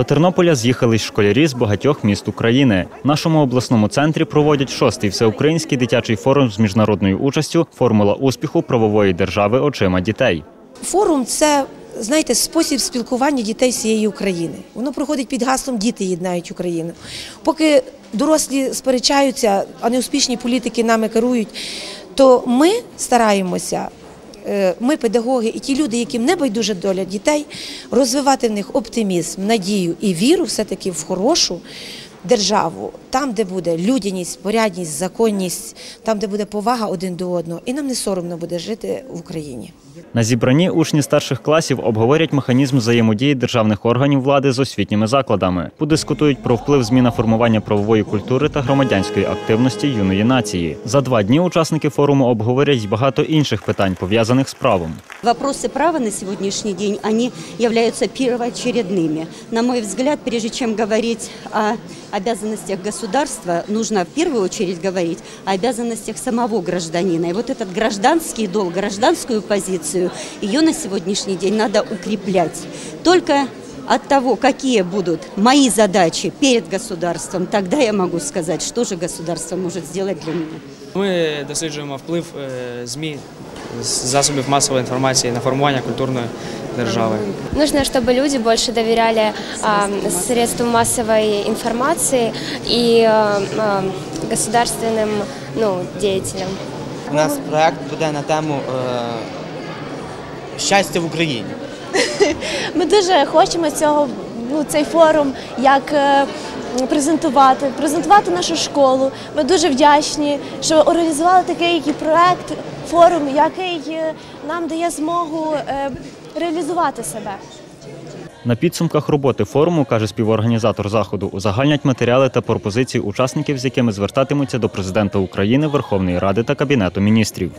До Тернополя з'їхались школярі з багатьох міст України. В нашому обласному центрі проводять шостий всеукраїнський дитячий форум з міжнародною участю Формула успіху правової держави очима дітей. Форум це. Знаєте, спосіб спілкування дітей всієї України. Воно проходить під гаслом Діти єднають Україну. Поки дорослі сперечаються, а неуспішні політики нами керують, то ми стараємося, ми, педагоги, і ті люди, яким не байдуже доля дітей, розвивати в них оптимізм, надію і віру все-таки в хорошу державу, там, де буде людяність, порядність, законність, там, де буде повага один до одного, і нам не соромно буде жити в Україні. На зібранні учні старших класів обговорять механізм взаємодії державних органів влади з освітніми закладами, подискутують про вплив зміна формування правової культури та громадянської активності юної нації. За два дні учасники форуму обговорять багато інших питань, пов'язаних з правом. Вопросы права на сегодняшний день, они являются первоочередными. На мой взгляд, прежде чем говорить о обязанностях государства, нужно в первую очередь говорить о обязанностях самого гражданина. И вот этот гражданский долг, гражданскую позицию, ее на сегодняшний день надо укреплять. Только от того, какие будут мои задачи перед государством, тогда я могу сказать, что же государство может сделать для меня. Ми досліджуємо вплив е, ЗМІ, з засобів масової інформації на формування культурної держави. Нужно, чтобы люди больше доверяли а, средствам массовой информации и а, государственным ну, деятелям. У нас проект буде на тему е, щастя в Україні. Ми дуже хочемо цього ну, цей форум як е, презентувати, презентувати нашу школу. Ми дуже вдячні, що організували такий проект, форум, який е, нам дає змогу е, реалізувати себе. На підсумках роботи форуму, каже співорганізатор заходу, узагальнять матеріали та пропозиції учасників, з якими звертатимуться до президента України, Верховної Ради та Кабінету міністрів.